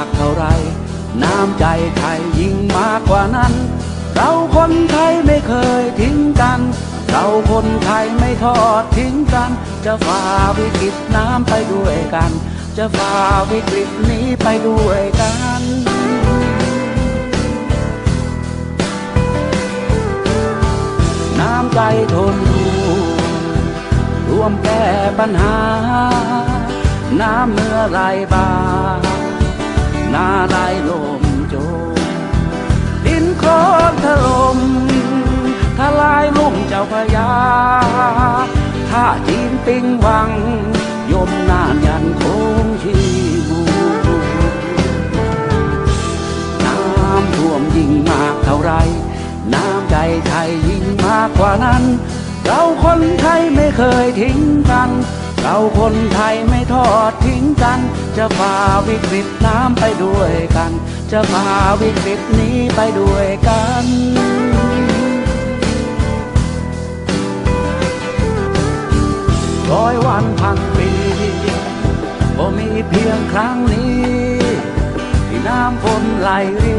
ากเท่าไร น้ำใจไทยยิ่งมากกว่านั้น เราคนไทยไม่เคยทิ้งกัน เราคนไทยไม่ทอดทิ้งกัน จะฝ่าวิกฤตน้ำไปด้วยกัน จะฝ่าวิกฤตนี้ไปด้วยกันน้ำใจทนร่วมแก้ปัญหา น้ำเมื่อไรบาห น้าไหลลมโจมดินโคลนถล่มทลายลุ่มเจ้าพยาถ้าจีนปิงวัง ยมนานยันคงชีบูน้ำท่วมยิ่งมากเท่าไร น้ำใจไทยยิ่งมากกว่านั้น เราคนไทยไม่เคยทิ้งกัน เราคนไทยไม่ทอดทิ้งกัน จะฝ่าวิกฤตน้ำไปด้วยกัน จะฝ่าวิกฤตนี้ไปด้วยกันร้อยวันพันปีก็มีเพียงครั้งนี้ ที่น้ำฝนไหลรี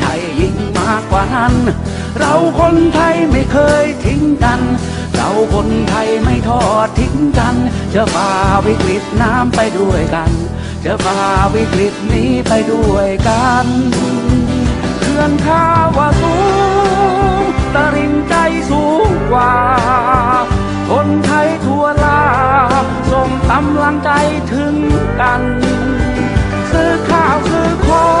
ากกว่านั้น เราคนไทยไม่เคยทิ้งกัน เราคนไทยไม่ทอดทิ้งกัน จะฝ่าวิกฤตน้ำไปด้วยกัน จะฝ่าวิกฤตนี้ไปด้วยกันเขื่อนข้าว่าสูงตะริงใจสูงกว่า คนไทยทั่วลาส่งกำลังใจถึงกัน ซื้อข้าวซื้อของ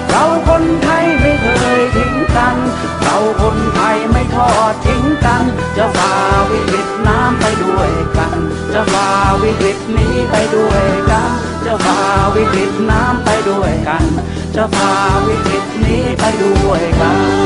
น จะฝ่าวิกฤตนี้ไปด้วยกัน